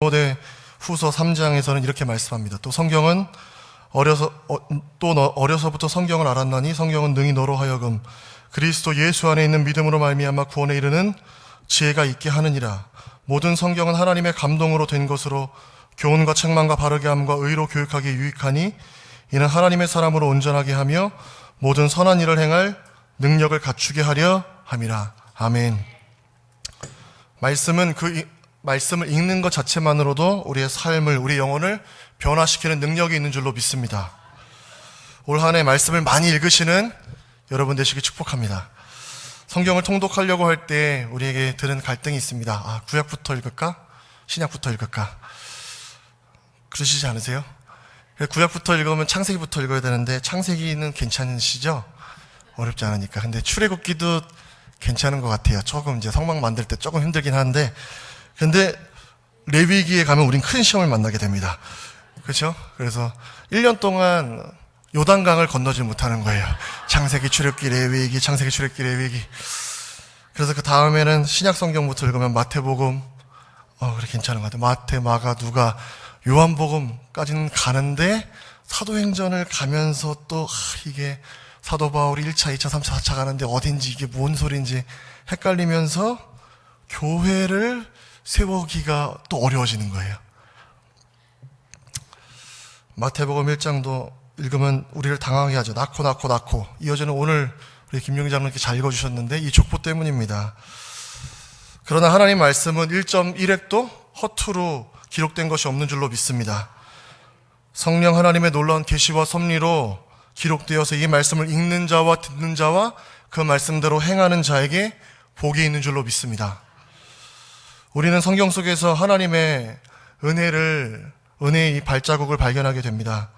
디모데 후서 3장에서는 이렇게 말씀합니다. 또 성경은 어려서 어, 또 너, 어려서부터 성경을 알았나니 성경은 능히 너로 하여금 그리스도 예수 안에 있는 믿음으로 말미암아 구원에 이르는 지혜가 있게 하느니라. 모든 성경은 하나님의 감동으로 된 것으로 교훈과 책망과 바르게 함과 의로 교육하기에 유익하니 이는 하나님의 사람으로 온전하게 하며 모든 선한 일을 행할 능력을 갖추게 하려 함이라. 아멘. 말씀은 그 이- 말씀을 읽는 것 자체만으로도 우리의 삶을, 우리 영혼을 변화시키는 능력이 있는 줄로 믿습니다. 올 한 해 말씀을 많이 읽으시는 여러분 되시기 축복합니다. 성경을 통독하려고 할 때 우리에게 드는 갈등이 있습니다. 아, 구약부터 읽을까? 신약부터 읽을까? 그러시지 않으세요? 구약부터 읽으면 창세기부터 읽어야 되는데 창세기는 괜찮으시죠? 어렵지 않으니까. 근데 출애굽기도 괜찮은 것 같아요. 조금 이제 성막 만들 때 조금 힘들긴 한데, 근데 레위기에 가면 우린 큰 시험을 만나게 됩니다. 그렇죠? 그래서 1년 동안 요단강을 건너지 못하는 거예요. 창세기, 출애굽기, 레위기, 창세기, 출애굽기, 레위기. 그래서 그 다음에는 신약 성경부터 읽으면 마태복음, 어, 그래 괜찮은 것 같아요. 마태, 마가, 누가, 요한복음까지는 가는데 사도행전을 가면서 또 아, 이게 사도 바울이 1차, 2차, 3차, 4차 가는데 어딘지 이게 뭔 소리인지 헷갈리면서 교회를 세우기가 또 어려워지는 거예요. 마태복음 1장도 읽으면 우리를 당하게 하죠. 낳고 낳고 낳고 이어지는 오늘 우리 김용희 장로님께 잘 읽어주셨는데 이 족보 때문입니다. 그러나 하나님 말씀은 1.1획도 허투루 기록된 것이 없는 줄로 믿습니다. 성령 하나님의 놀라운 계시와 섭리로 기록되어서 이 말씀을 읽는 자와 듣는 자와 그 말씀대로 행하는 자에게 복이 있는 줄로 믿습니다. 우리는 성경 속에서 하나님의 은혜를 은혜의 이 발자국을 발견하게 됩니다.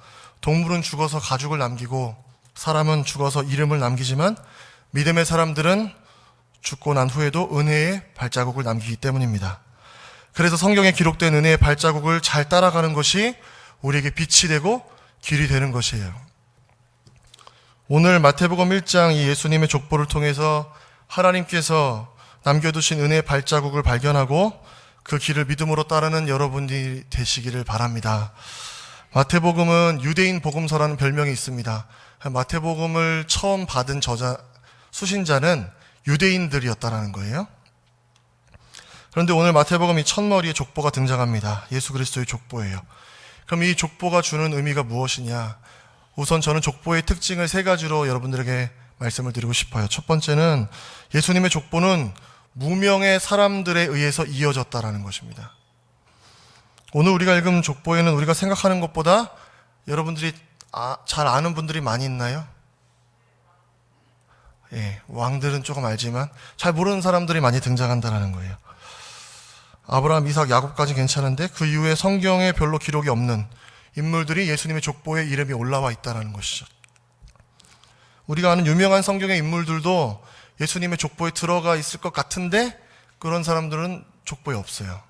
동물은 죽어서 가죽을 남기고 사람은 죽어서 이름을 남기지만 믿음의 사람들은 죽고 난 후에도 은혜의 발자국을 남기기 때문입니다. 그래서 성경에 기록된 은혜의 발자국을 잘 따라가는 것이 우리에게 빛이 되고 길이 되는 것이에요. 오늘 마태복음 1장 이 예수님의 족보를 통해서 하나님께서 남겨두신 은혜의 발자국을 발견하고 그 길을 믿음으로 따르는 여러분들이 되시기를 바랍니다. 마태복음은 유대인 복음서라는 별명이 있습니다. 마태복음을 처음 받은 저자, 수신자는 유대인들이었다라는 거예요. 그런데 오늘 마태복음 이 첫머리에 족보가 등장합니다. 예수 그리스도의 족보예요. 그럼 이 족보가 주는 의미가 무엇이냐? 우선 저는 족보의 특징을 세 가지로 여러분들에게 말씀을 드리고 싶어요. 첫 번째는 예수님의 족보는 무명의 사람들에 의해서 이어졌다라는 것입니다. 오늘 우리가 읽은 족보에는 우리가 생각하는 것보다 여러분들이 아- 잘 아는 분들이 많이 있나요? 예, 왕들은 조금 알지만 잘 모르는 사람들이 많이 등장한다는 거예요. 아브라함, 이삭, 야곱까지 괜찮은데 그 이후에 성경에 별로 기록이 없는 인물들이 예수님의 족보에 이름이 올라와 있다는 것이죠. 우리가 아는 유명한 성경의 인물들도 예수님의 족보에 들어가 있을 것 같은데 그런 사람들은 족보에 없어요.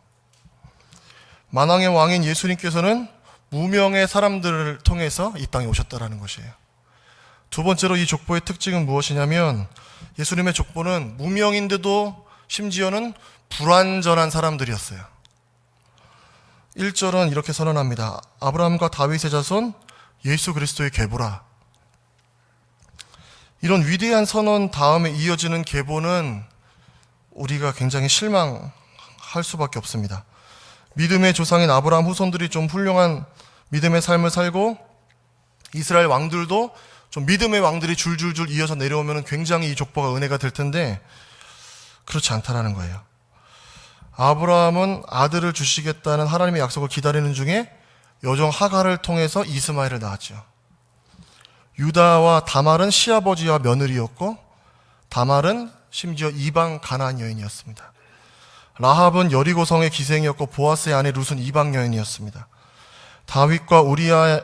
만왕의 왕인 예수님께서는 무명의 사람들을 통해서 이 땅에 오셨다라는 것이에요. 두 번째로 이 족보의 특징은 무엇이냐면 예수님의 족보는 무명인데도 심지어는 불완전한 사람들이었어요. 1절은 이렇게 선언합니다. 아브라함과 다윗의 자손 예수 그리스도의 계보라. 이런 위대한 선언 다음에 이어지는 계보는 우리가 굉장히 실망할 수밖에 없습니다. 믿음의 조상인 아브라함 후손들이 좀 훌륭한 믿음의 삶을 살고 이스라엘 왕들도 좀 믿음의 왕들이 줄줄줄 이어서 내려오면 굉장히 이 족보가 은혜가 될 텐데 그렇지 않다라는 거예요. 아브라함은 아들을 주시겠다는 하나님의 약속을 기다리는 중에 여종 하가를 통해서 이스마엘을 낳았죠. 유다와 다말은 시아버지와 며느리였고 다말은 심지어 이방 가나안 여인이었습니다. 라합은 여리고성의 기생이었고 보아스의 아내 룻은 이방 여인이었습니다. 다윗과 우리아의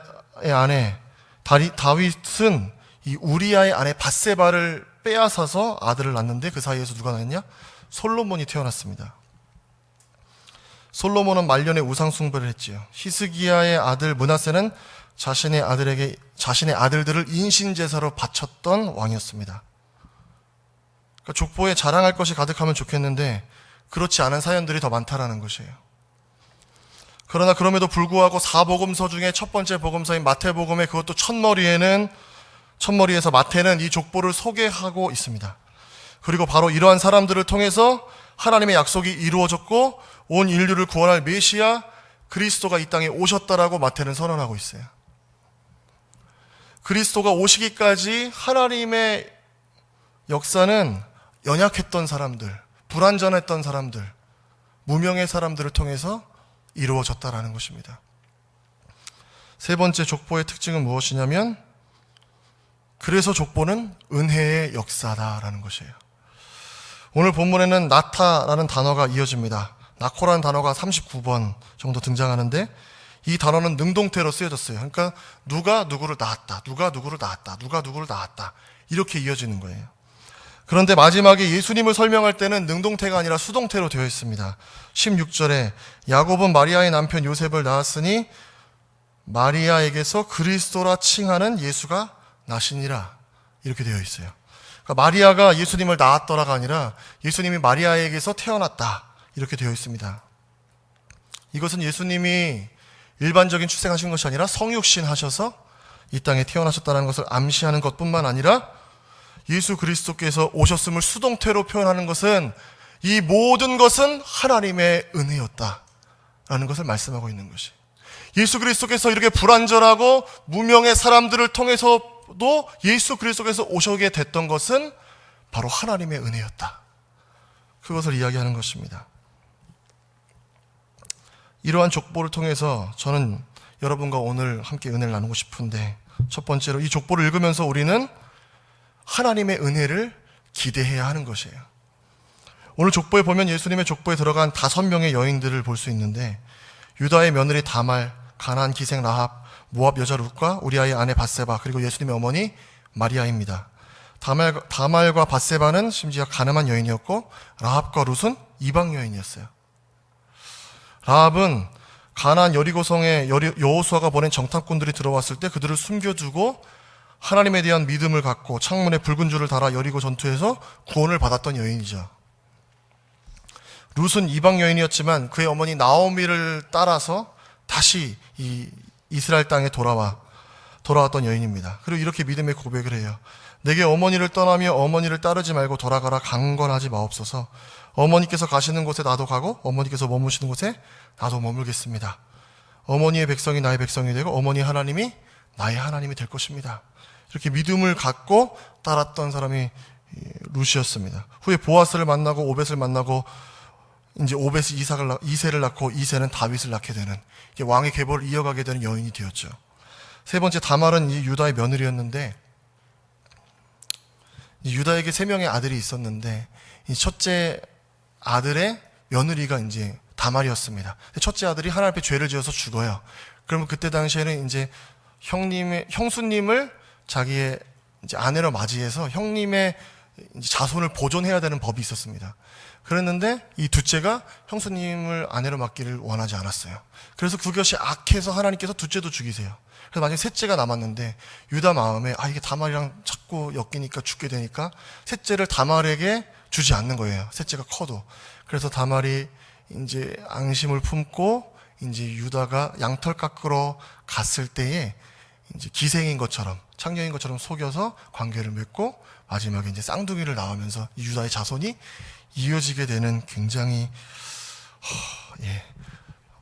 아내 다리, 다윗은 이 우리아의 아내 바세바를 빼앗아서 아들을 낳는데 그 사이에서 누가 낳았냐? 솔로몬이 태어났습니다. 솔로몬은 말년에 우상 숭배를 했지요. 히스기야의 아들 문하세는 자신의 아들에게 자신의 아들들을 인신 제사로 바쳤던 왕이었습니다. 그러니까 족보에 자랑할 것이 가득하면 좋겠는데 그렇지 않은 사연들이 더 많다라는 것이에요. 그러나 그럼에도 불구하고 사복음서 중에 첫 번째 복음서인 마태복음의 그것도 첫머리에는 첫머리에서 마태는 이 족보를 소개하고 있습니다. 그리고 바로 이러한 사람들을 통해서 하나님의 약속이 이루어졌고 온 인류를 구원할 메시아 그리스도가 이 땅에 오셨다라고 마태는 선언하고 있어요. 그리스도가 오시기까지 하나님의 역사는 연약했던 사람들, 불완전했던 사람들, 무명의 사람들을 통해서 이루어졌다라는 것입니다. 세 번째 족보의 특징은 무엇이냐면 그래서 족보는 은혜의 역사다라는 것이에요. 오늘 본문에는 나타라는 단어가 이어집니다. 나코라는 단어가 39번 정도 등장하는데 이 단어는 능동태로 쓰여졌어요. 그러니까 누가 누구를 낳았다, 누가 누구를 낳았다, 누가 누구를 낳았다 이렇게 이어지는 거예요. 그런데 마지막에 예수님을 설명할 때는 능동태가 아니라 수동태로 되어 있습니다. 16절에 야곱은 마리아의 남편 요셉을 낳았으니 마리아에게서 그리스도라 칭하는 예수가 나시니라 이렇게 되어 있어요. 그러니까 마리아가 예수님을 낳았더라가 아니라 예수님이 마리아에게서 태어났다 이렇게 되어 있습니다. 이것은 예수님이 일반적인 출생하신 것이 아니라 성육신 하셔서 이 땅에 태어나셨다는 것을 암시하는 것뿐만 아니라 예수 그리스도께서 오셨음을 수동태로 표현하는 것은 이 모든 것은 하나님의 은혜였다라는 것을 말씀하고 있는 것이. 예수 그리스도께서 이렇게 불완전하고 무명의 사람들을 통해서도 예수 그리스도께서 오셔게 됐던 것은 바로 하나님의 은혜였다. 그것을 이야기하는 것입니다. 이러한 족보를 통해서 저는 여러분과 오늘 함께 은혜를 나누고 싶은데 첫 번째로 이 족보를 읽으면서 우리는 하나님의 은혜를 기대해야 하는 것이에요. 오늘 족보에 보면 예수님의 족보에 들어간 다섯 명의 여인들을 볼 수 있는데 유다의 며느리 다말, 가나안 기생 라합, 모압 여자 룻과 우리아의 아내 바세바 그리고 예수님의 어머니 마리아입니다. 다말, 다말과 바세바는 심지어 가늠한 여인이었고 라합과 룻은 이방 여인이었어요. 라합은 가나안 여리고성에 여리- 여호수아가 보낸 정탐꾼들이 들어왔을 때 그들을 숨겨두고 하나님에 대한 믿음을 갖고 창문에 붉은 줄을 달아 여리고 전투에서 구원을 받았던 여인이죠. 룻은 이방 여인이었지만 그의 어머니 나오미를 따라서 다시 이 이스라엘 땅에 돌아와 돌아왔던 여인입니다. 그리고 이렇게 믿음의 고백을 해요. 내게 어머니를 떠나며 어머니를 따르지 말고 돌아가라 강건하지 마옵소서. 어머니께서 가시는 곳에 나도 가고 어머니께서 머무시는 곳에 나도 머물겠습니다. 어머니의 백성이 나의 백성이 되고 어머니 하나님이 나의 하나님이 될 것입니다. 이렇게 믿음을 갖고 따랐던 사람이 이 루시였습니다. 후에 보아스를 만나고 오벳을 만나고 이제 오벳이 이삭을 낳- 이세를 낳고 이세는 다윗을 낳게 되는 왕의 계보를 이어가게 되는 여인이 되었죠. 세 번째 다말은 이 유다의 며느리였는데 이 유다에게 세 명의 아들이 있었는데 이 첫째 아들의 며느리가 이제 다말이었습니다. 첫째 아들이 하나님 앞에 죄를 지어서 죽어요. 그러면 그때 당시에는 이제 형님의 형수님을 자기의 이제 아내로 맞이해서 형님의 자손을 보존해야 되는 법이 있었습니다. 그랬는데 이 둘째가 형수님을 아내로 맡기를 원하지 않았어요. 그래서 그것이 악해서 하나님께서 둘째도 죽이세요. 그래서 만약에 셋째가 남았는데 유다 마음에 아 이게 다말이랑 자꾸 엮이니까 죽게 되니까 셋째를 다말에게 주지 않는 거예요. 셋째가 커도. 그래서 다말이 이제 앙심을 품고 이제 유다가 양털 깎으러 갔을 때에 이제 기생인 것처럼 창녀인 것처럼 속여서 관계를 맺고 마지막에 이제 쌍둥이를 낳으면서 이 유다의 자손이 이어지게 되는 굉장히 허, 예,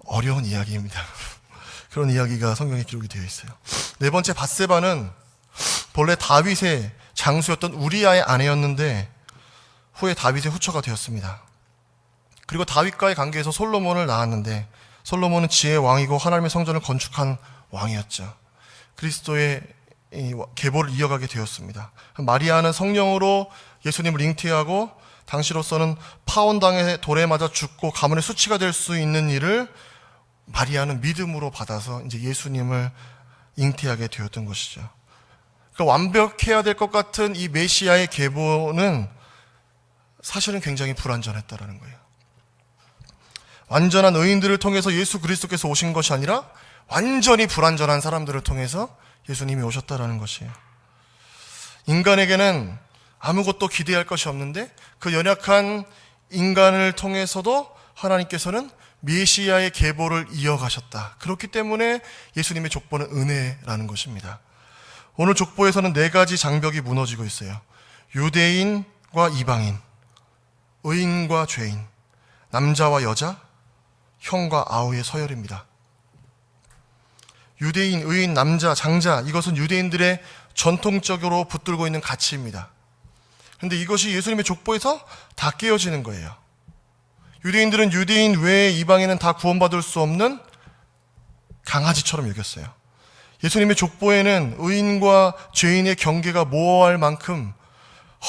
어려운 이야기입니다. 그런 이야기가 성경에 기록이 되어 있어요. 네 번째 바세바는 본래 다윗의 장수였던 우리아의 아내였는데 후에 다윗의 후처가 되었습니다. 그리고 다윗과의 관계에서 솔로몬을 낳았는데 솔로몬은 지혜의 왕이고 하나님의 성전을 건축한 왕이었죠. 그리스도의 이 계보를 이어가게 되었습니다. 마리아는 성령으로 예수님을 잉태하고 당시로서는 파원당의 돌에 맞아 죽고 가문의 수치가 될 수 있는 일을 마리아는 믿음으로 받아서 이제 예수님을 잉태하게 되었던 것이죠. 그러니까 완벽해야 될 것 같은 이 메시아의 계보는 사실은 굉장히 불완전했다라는 거예요. 완전한 의인들을 통해서 예수 그리스도께서 오신 것이 아니라 완전히 불완전한 사람들을 통해서 예수님이 오셨다라는 것이에요. 인간에게는 아무것도 기대할 것이 없는데 그 연약한 인간을 통해서도 하나님께서는 메시아의 계보를 이어가셨다. 그렇기 때문에 예수님의 족보는 은혜라는 것입니다. 오늘 족보에서는 네 가지 장벽이 무너지고 있어요. 유대인과 이방인, 의인과 죄인, 남자와 여자, 형과 아우의 서열입니다. 유대인, 의인, 남자, 장자, 이것은 유대인들의 전통적으로 붙들고 있는 가치입니다. 근데 이것이 예수님의 족보에서 다 깨어지는 거예요. 유대인들은 유대인 외에 이방인은 다 구원받을 수 없는 강아지처럼 여겼어요. 예수님의 족보에는 의인과 죄인의 경계가 모호할 만큼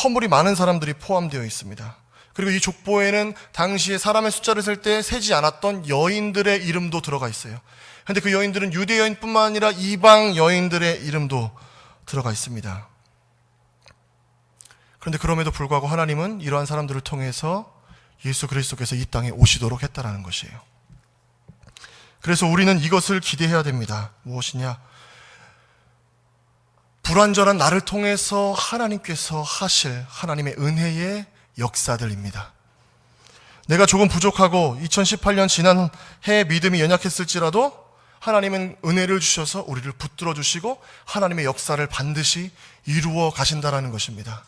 허물이 많은 사람들이 포함되어 있습니다. 그리고 이 족보에는 당시에 사람의 숫자를 셀 때 세지 않았던 여인들의 이름도 들어가 있어요. 근데 그 여인들은 유대 여인뿐만 아니라 이방 여인들의 이름도 들어가 있습니다. 그런데 그럼에도 불구하고 하나님은 이러한 사람들을 통해서 예수 그리스도께서 이 땅에 오시도록 했다라는 것이에요. 그래서 우리는 이것을 기대해야 됩니다. 무엇이냐? 불완전한 나를 통해서 하나님께서 하실 하나님의 은혜의 역사들입니다. 내가 조금 부족하고 2018년 지난 해 믿음이 연약했을지라도 하나님은 은혜를 주셔서 우리를 붙들어 주시고 하나님의 역사를 반드시 이루어 가신다라는 것입니다.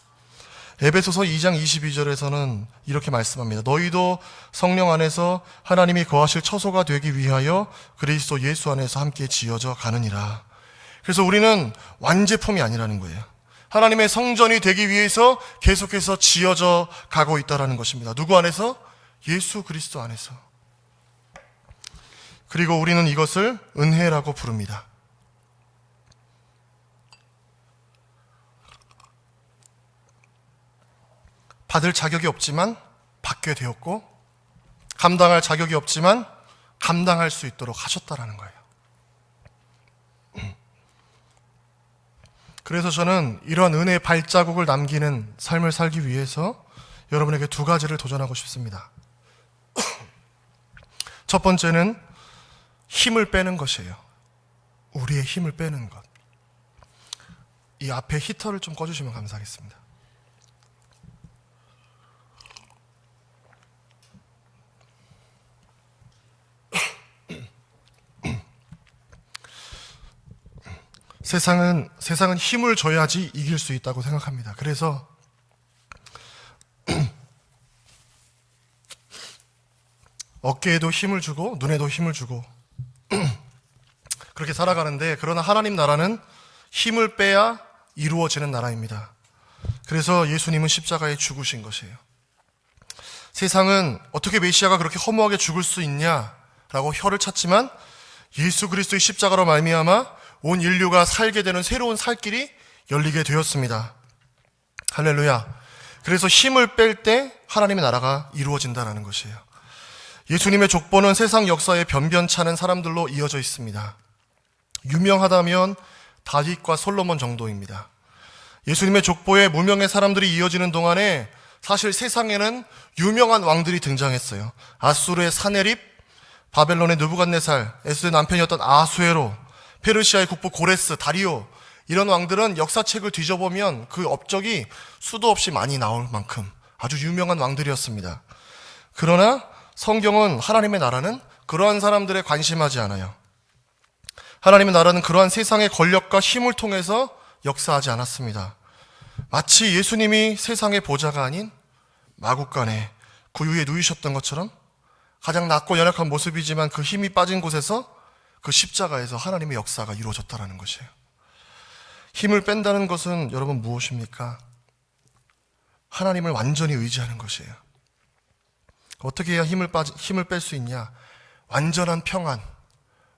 에베소서 2장 22절에서는 이렇게 말씀합니다. 너희도 성령 안에서 하나님이 거하실 처소가 되기 위하여 그리스도 예수 안에서 함께 지어져 가느니라. 그래서 우리는 완제품이 아니라는 거예요. 하나님의 성전이 되기 위해서 계속해서 지어져 가고 있다라는 것입니다. 누구 안에서? 예수 그리스도 안에서. 그리고 우리는 이것을 은혜라고 부릅니다. 받을 자격이 없지만 받게 되었고 감당할 자격이 없지만 감당할 수 있도록 하셨다라는 거예요. 그래서 저는 이러한 은혜의 발자국을 남기는 삶을 살기 위해서 여러분에게 두 가지를 도전하고 싶습니다. 첫 번째는 힘을 빼는 것이에요. 우리의 힘을 빼는 것. 이 앞에 히터를 좀 꺼주시면 감사하겠습니다. 세상은 세상은 힘을 줘야지 이길 수 있다고 생각합니다. 그래서 어깨에도 힘을 주고 눈에도 힘을 주고 그렇게 살아가는데 그러나 하나님 나라는 힘을 빼야 이루어지는 나라입니다. 그래서 예수님은 십자가에 죽으신 것이에요. 세상은 어떻게 메시아가 그렇게 허무하게 죽을 수 있냐라고 혀를 찾지만 예수 그리스도의 십자가로 말미암아 온 인류가 살게 되는 새로운 살길이 열리게 되었습니다. 할렐루야. 그래서 힘을 뺄 때 하나님의 나라가 이루어진다는 것이에요. 예수님의 족보는 세상 역사의 변변찮은 사람들로 이어져 있습니다. 유명하다면 다윗과 솔로몬 정도입니다. 예수님의 족보에 무명의 사람들이 이어지는 동안에 사실 세상에는 유명한 왕들이 등장했어요. 아수르의 사네립, 바벨론의 느부갓네살, 에스의 남편이었던 아수에로, 페르시아의 국부 고레스, 다리오 이런 왕들은 역사책을 뒤져보면 그 업적이 수도 없이 많이 나올 만큼 아주 유명한 왕들이었습니다. 그러나 성경은 하나님의 나라는 그러한 사람들에 관심하지 않아요. 하나님의 나라는 그러한 세상의 권력과 힘을 통해서 역사하지 않았습니다. 마치 예수님이 세상의 보좌가 아닌 마국간에 구유에 누이셨던 것처럼 가장 낮고 연약한 모습이지만 그 힘이 빠진 곳에서 그 십자가에서 하나님의 역사가 이루어졌다라는 것이에요. 힘을 뺀다는 것은 여러분 무엇입니까? 하나님을 완전히 의지하는 것이에요. 어떻게 해야 힘을 빠지, 힘을 뺄 수 있냐? 완전한 평안,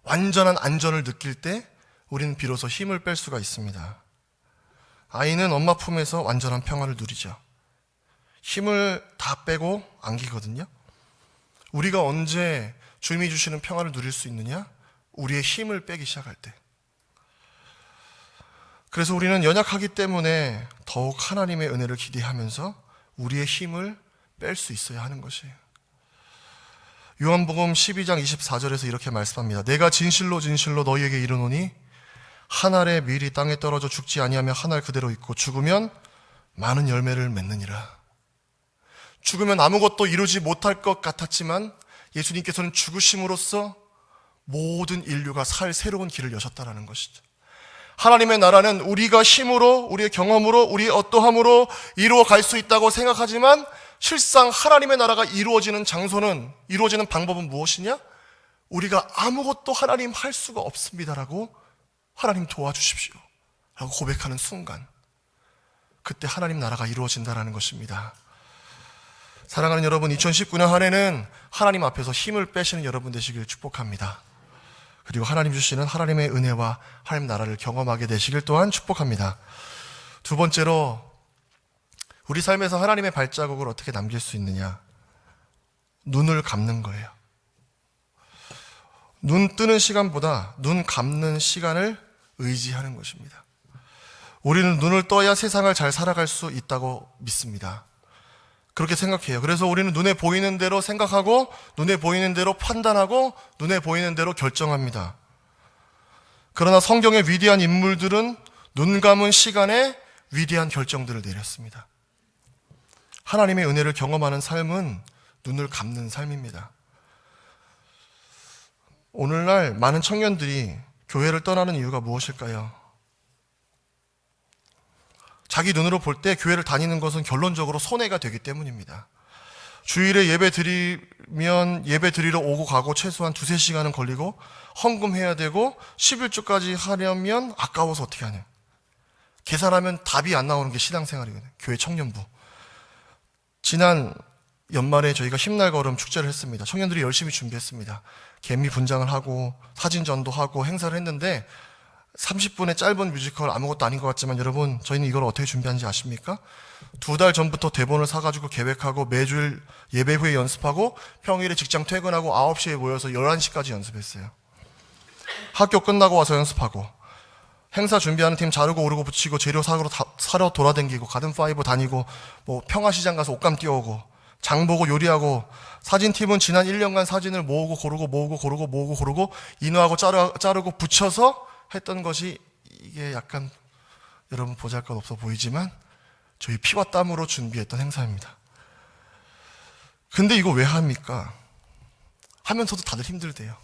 완전한 안전을 느낄 때 우리는 비로소 힘을 뺄 수가 있습니다. 아이는 엄마 품에서 완전한 평안을 누리죠. 힘을 다 빼고 안기거든요. 우리가 언제 주님이 주시는 평안을 누릴 수 있느냐? 우리의 힘을 빼기 시작할 때. 그래서 우리는 연약하기 때문에 더욱 하나님의 은혜를 기대하면서 우리의 힘을 뺄 수 있어야 하는 것이에요. 요한복음 12장 24절에서 이렇게 말씀합니다. 내가 진실로 진실로 너희에게 이르노니 한 알의 밀이 땅에 떨어져 죽지 아니하며 한 알 그대로 있고 죽으면 많은 열매를 맺느니라. 죽으면 아무것도 이루지 못할 것 같았지만 예수님께서는 죽으심으로써 모든 인류가 살 새로운 길을 여셨다라는 것이죠. 하나님의 나라는 우리가 힘으로, 우리의 경험으로, 우리의 어떠함으로 이루어 갈 수 있다고 생각하지만 실상 하나님의 나라가 이루어지는 장소는, 이루어지는 방법은 무엇이냐? 우리가 아무것도 하나님 할 수가 없습니다라고 하나님 도와주십시오. 라고 고백하는 순간, 그때 하나님 나라가 이루어진다라는 것입니다. 사랑하는 여러분, 2019년 한 해는 하나님 앞에서 힘을 빼시는 여러분 되시길 축복합니다. 그리고 하나님 주시는 하나님의 은혜와 하나님 나라를 경험하게 되시길 또한 축복합니다. 두 번째로, 우리 삶에서 하나님의 발자국을 어떻게 남길 수 있느냐? 눈을 감는 거예요. 눈 뜨는 시간보다 눈 감는 시간을 의지하는 것입니다. 우리는 눈을 떠야 세상을 잘 살아갈 수 있다고 믿습니다. 그렇게 생각해요. 그래서 우리는 눈에 보이는 대로 생각하고, 눈에 보이는 대로 판단하고, 눈에 보이는 대로 결정합니다. 그러나 성경의 위대한 인물들은 눈 감은 시간에 위대한 결정들을 내렸습니다. 하나님의 은혜를 경험하는 삶은 눈을 감는 삶입니다. 오늘날 많은 청년들이 교회를 떠나는 이유가 무엇일까요? 자기 눈으로 볼 때 교회를 다니는 것은 결론적으로 손해가 되기 때문입니다. 주일에 예배 드리면 예배 드리러 오고 가고 최소한 두세 시간은 걸리고 헌금해야 되고 11주까지 하려면 아까워서 어떻게 하냐. 계산하면 답이 안 나오는 게 신앙생활이거든요. 교회 청년부. 지난 연말에 저희가 힘날 걸음 축제를 했습니다. 청년들이 열심히 준비했습니다. 개미 분장을 하고 사진전도 하고 행사를 했는데 30분의 짧은 뮤지컬 아무것도 아닌 것 같지만 여러분 저희는 이걸 어떻게 준비하는지 아십니까? 두 달 전부터 대본을 사가지고 계획하고 매주일 예배 후에 연습하고 평일에 직장 퇴근하고 9시에 모여서 11시까지 연습했어요. 학교 끝나고 와서 연습하고 행사 준비하는 팀 자르고 오르고 붙이고 재료 사러, 다, 사러 돌아다니고 가든파이브 다니고 뭐 평화시장 가서 옷감 띄워오고 장 보고 요리하고 사진팀은 지난 1년간 사진을 모으고 고르고 모으고 고르고 모으고 고르고 인화하고 자르, 자르고 붙여서 했던 것이 이게 약간 여러분 보잘 것 없어 보이지만 저희 피와 땀으로 준비했던 행사입니다. 근데 이거 왜 합니까? 하면서도 다들 힘들대요.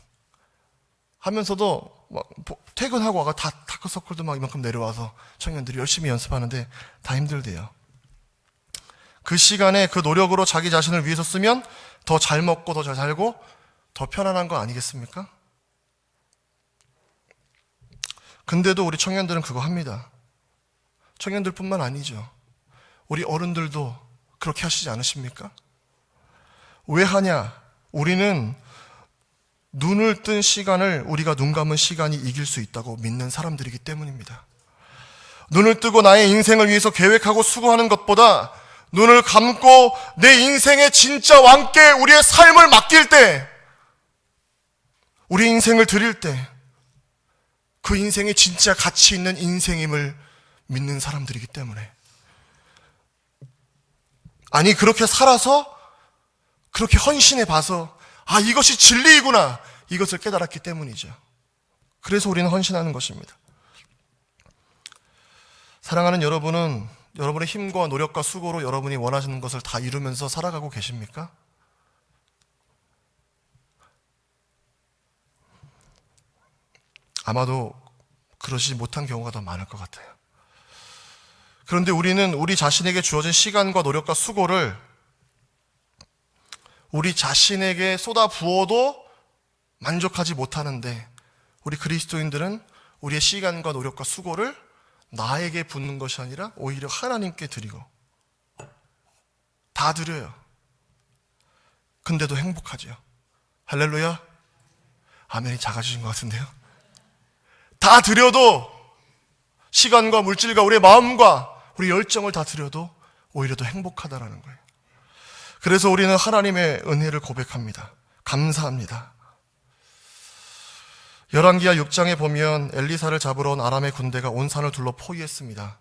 하면서도 막 퇴근하고 와가 다 다크서클도 막 이만큼 내려와서 청년들이 열심히 연습하는데 다 힘들대요. 그 시간에 그 노력으로 자기 자신을 위해서 쓰면 더 잘 먹고 더 잘 살고 더 편안한 거 아니겠습니까? 근데도 우리 청년들은 그거 합니다. 청년들뿐만 아니죠. 우리 어른들도 그렇게 하시지 않으십니까? 왜 하냐? 우리는 눈을 뜬 시간을 우리가 눈 감은 시간이 이길 수 있다고 믿는 사람들이기 때문입니다. 눈을 뜨고 나의 인생을 위해서 계획하고 수고하는 것보다 눈을 감고 내 인생의 진짜 왕께 우리의 삶을 맡길 때, 우리 인생을 드릴 때, 그 인생에 진짜 가치 있는 인생임을 믿는 사람들이기 때문에. 아니, 그렇게 살아서, 그렇게 헌신해 봐서, 아, 이것이 진리이구나. 이것을 깨달았기 때문이죠. 그래서 우리는 헌신하는 것입니다. 사랑하는 여러분은 여러분의 힘과 노력과 수고로 여러분이 원하시는 것을 다 이루면서 살아가고 계십니까? 아마도 그러지 못한 경우가 더 많을 것 같아요. 그런데 우리는 우리 자신에게 주어진 시간과 노력과 수고를 우리 자신에게 쏟아 부어도 만족하지 못하는데 우리 그리스도인들은 우리의 시간과 노력과 수고를 나에게 붓는 것이 아니라 오히려 하나님께 드리고 다 드려요. 근데도 행복하죠. 할렐루야. 아멘이 작아지신 것 같은데요. 다 드려도 시간과 물질과 우리의 마음과 우리 열정을 다 드려도 오히려 더 행복하다라는 거예요. 그래서 우리는 하나님의 은혜를 고백합니다. 감사합니다. 열왕기하 6장에 보면 엘리사를 잡으러 온 아람의 군대가 온 산을 둘러 포위했습니다.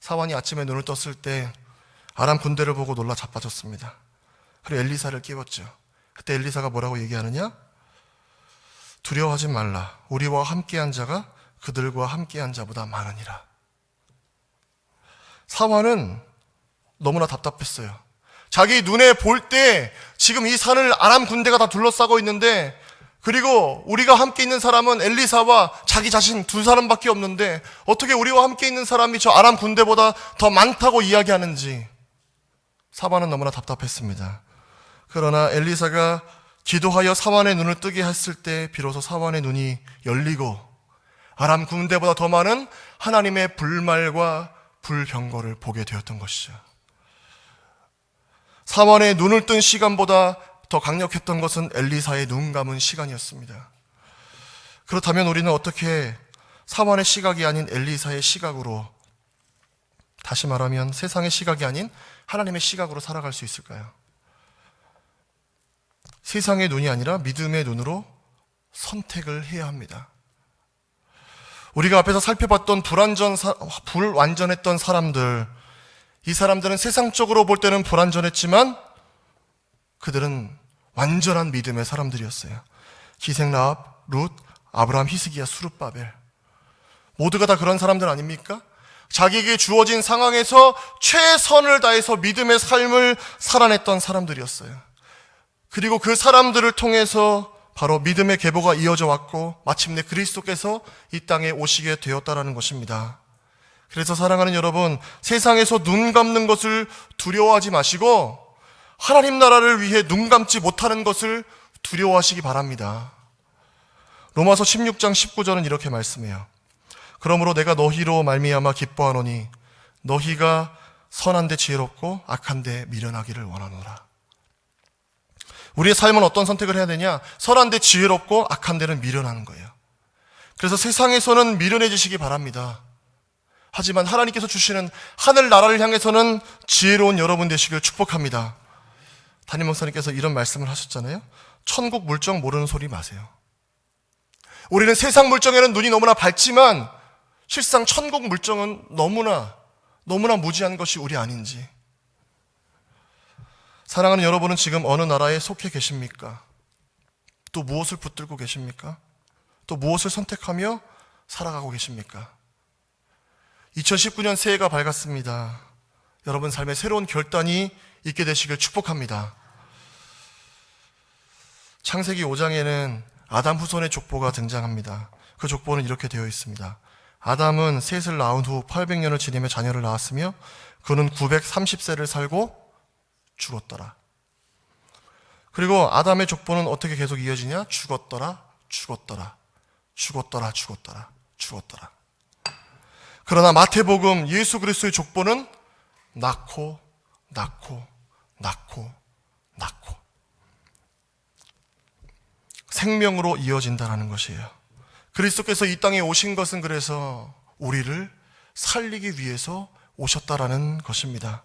사환이 아침에 눈을 떴을 때 아람 군대를 보고 놀라 자빠졌습니다. 그리고 엘리사를 깨웠죠. 그때 엘리사가 뭐라고 얘기하느냐? 두려워하지 말라. 우리와 함께한 자가 그들과 함께한 자보다 많으니라. 사환은 너무나 답답했어요. 자기 눈에 볼 때 지금 이 산을 아람 군대가 다 둘러싸고 있는데 그리고 우리가 함께 있는 사람은 엘리사와 자기 자신 두 사람밖에 없는데 어떻게 우리와 함께 있는 사람이 저 아람 군대보다 더 많다고 이야기하는지 사반은 너무나 답답했습니다. 그러나 엘리사가 기도하여 사반의 눈을 뜨게 했을 때 비로소 사반의 눈이 열리고 아람 군대보다 더 많은 하나님의 불말과 불병거를 보게 되었던 것이죠. 사반의 눈을 뜬 시간보다 더 강력했던 것은 엘리사의 눈 감은 시간이었습니다. 그렇다면 우리는 어떻게 사반의 시각이 아닌 엘리사의 시각으로 다시 말하면 세상의 시각이 아닌 하나님의 시각으로 살아갈 수 있을까요? 세상의 눈이 아니라 믿음의 눈으로 선택을 해야 합니다. 우리가 앞에서 살펴봤던 불완전, 사- 불완전했던 사람들, 이 사람들은 세상적으로 볼 때는 불완전했지만 그들은 완전한 믿음의 사람들이었어요. 기생 라합, 룻, 아브라함, 히스기야, 수르바벨. 모두가 다 그런 사람들 아닙니까? 자기에게 주어진 상황에서 최선을 다해서 믿음의 삶을 살아냈던 사람들이었어요. 그리고 그 사람들을 통해서 바로 믿음의 계보가 이어져 왔고 마침내 그리스도께서 이 땅에 오시게 되었다라는 것입니다. 그래서 사랑하는 여러분, 세상에서 눈 감는 것을 두려워하지 마시고 하나님 나라를 위해 눈 감지 못하는 것을 두려워하시기 바랍니다. 로마서 16장 19절은 이렇게 말씀해요. 그러므로 내가 너희로 말미암아 기뻐하노니 너희가 선한데 지혜롭고 악한데 미련하기를 원하노라. 우리의 삶은 어떤 선택을 해야 되냐? 선한 데 지혜롭고 악한 데는 미련하는 거예요. 그래서 세상에서는 미련해지시기 바랍니다. 하지만 하나님께서 주시는 하늘 나라를 향해서는 지혜로운 여러분 되시길 축복합니다. 담임 목사님께서 이런 말씀을 하셨잖아요. 천국 물정 모르는 소리 마세요. 우리는 세상 물정에는 눈이 너무나 밝지만 실상 천국 물정은 너무나 너무나 무지한 것이 우리 아닌지. 사랑하는 여러분은 지금 어느 나라에 속해 계십니까? 또 무엇을 붙들고 계십니까? 또 무엇을 선택하며 살아가고 계십니까? 2019년 새해가 밝았습니다. 여러분 삶에 새로운 결단이 있게 되시길 축복합니다. 창세기 5장에는 아담 후손의 족보가 등장합니다. 그 족보는 이렇게 되어 있습니다. 아담은 셋을 낳은 후 800년을 지내며 자녀를 낳았으며 그는 930세를 살고 죽었더라. 그리고 아담의 족보는 어떻게 계속 이어지냐? 죽었더라, 죽었더라, 죽었더라, 죽었더라, 죽었더라. 그러나 마태복음 예수 그리스도의 족보는 낳고, 낳고, 낳고, 낳고. 생명으로 이어진다는 것이에요. 그리스도께서 이 땅에 오신 것은 그래서 우리를 살리기 위해서 오셨다라는 것입니다.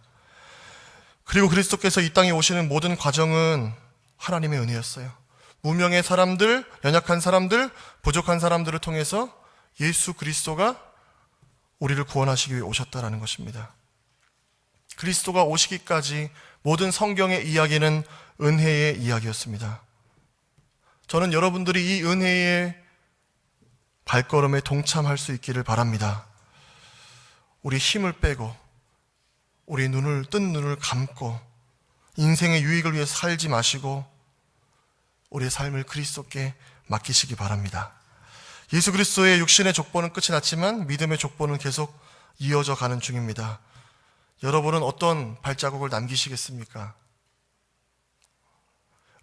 그리고 그리스도께서 이 땅에 오시는 모든 과정은 하나님의 은혜였어요. 무명의 사람들, 연약한 사람들, 부족한 사람들을 통해서 예수 그리스도가 우리를 구원하시기 위해 오셨다라는 것입니다. 그리스도가 오시기까지 모든 성경의 이야기는 은혜의 이야기였습니다. 저는 여러분들이 이 은혜의 발걸음에 동참할 수 있기를 바랍니다. 우리 힘을 빼고 우리 눈을 뜬 눈을 감고 인생의 유익을 위해 살지 마시고 우리의 삶을 그리스도께 맡기시기 바랍니다. 예수 그리스도의 육신의 족보는 끝이 났지만 믿음의 족보는 계속 이어져 가는 중입니다. 여러분은 어떤 발자국을 남기시겠습니까?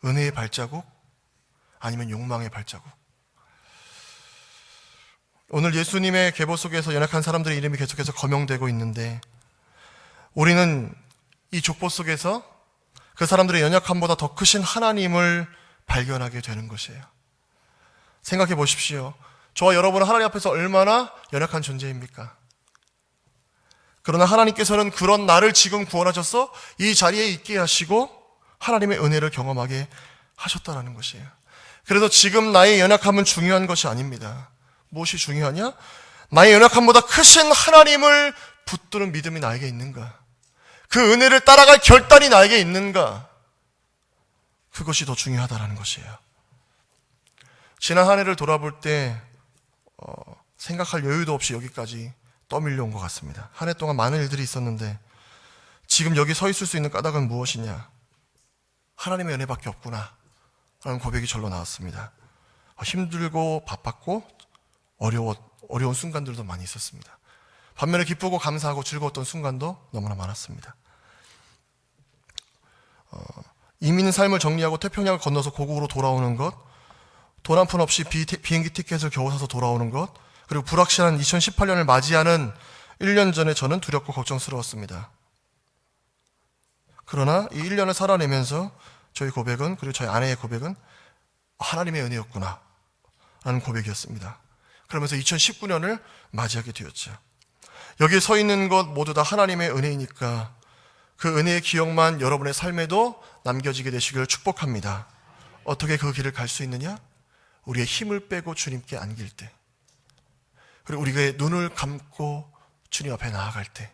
은혜의 발자국? 아니면 욕망의 발자국? 오늘 예수님의 계보 속에서 연약한 사람들의 이름이 계속해서 거명되고 있는데 우리는 이 족보 속에서 그 사람들의 연약함보다 더 크신 하나님을 발견하게 되는 것이에요. 생각해 보십시오. 저와 여러분은 하나님 앞에서 얼마나 연약한 존재입니까? 그러나 하나님께서는 그런 나를 지금 구원하셔서 이 자리에 있게 하시고 하나님의 은혜를 경험하게 하셨다라는 것이에요. 그래서 지금 나의 연약함은 중요한 것이 아닙니다. 무엇이 중요하냐? 나의 연약함보다 크신 하나님을 붙드는 믿음이 나에게 있는가? 그 은혜를 따라갈 결단이 나에게 있는가? 그것이 더 중요하다라는 것이에요. 지난 한 해를 돌아볼 때 어, 생각할 여유도 없이 여기까지 떠밀려 온 것 같습니다. 한 해 동안 많은 일들이 있었는데 지금 여기 서 있을 수 있는 까닭은 무엇이냐? 하나님의 은혜밖에 없구나. 라는 고백이 절로 나왔습니다. 어, 힘들고 바빴고 어려워, 어려운 순간들도 많이 있었습니다. 반면에 기쁘고 감사하고 즐거웠던 순간도 너무나 많았습니다. 어, 이민의 삶을 정리하고 태평양을 건너서 고국으로 돌아오는 것, 돈 한 푼 없이 비, 비행기 티켓을 겨우 사서 돌아오는 것, 그리고 불확실한 2018년을 맞이하는 1년 전에 저는 두렵고 걱정스러웠습니다. 그러나 이 1년을 살아내면서 저희 고백은, 그리고 저희 아내의 고백은 하나님의 은혜였구나. 라는 고백이었습니다. 그러면서 2019년을 맞이하게 되었죠. 여기 서 있는 것 모두 다 하나님의 은혜이니까 그 은혜의 기억만 여러분의 삶에도 남겨지게 되시기를 축복합니다. 어떻게 그 길을 갈 수 있느냐? 우리의 힘을 빼고 주님께 안길 때. 그리고 우리가 눈을 감고 주님 앞에 나아갈 때.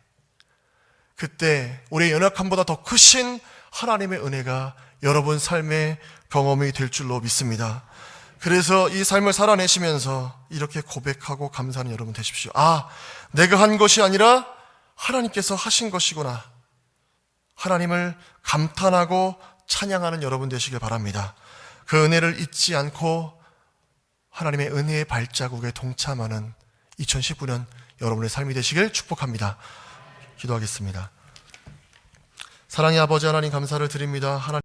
그때 우리의 연약함보다 더 크신 하나님의 은혜가 여러분 삶의 경험이 될 줄로 믿습니다. 그래서 이 삶을 살아내시면서 이렇게 고백하고 감사하는 여러분 되십시오. 아, 내가 한 것이 아니라 하나님께서 하신 것이구나. 하나님을 감탄하고 찬양하는 여러분 되시길 바랍니다. 그 은혜를 잊지 않고 하나님의 은혜의 발자국에 동참하는 2019년 여러분의 삶이 되시길 축복합니다. 기도하겠습니다. 사랑의 아버지 하나님 감사를 드립니다. 하나님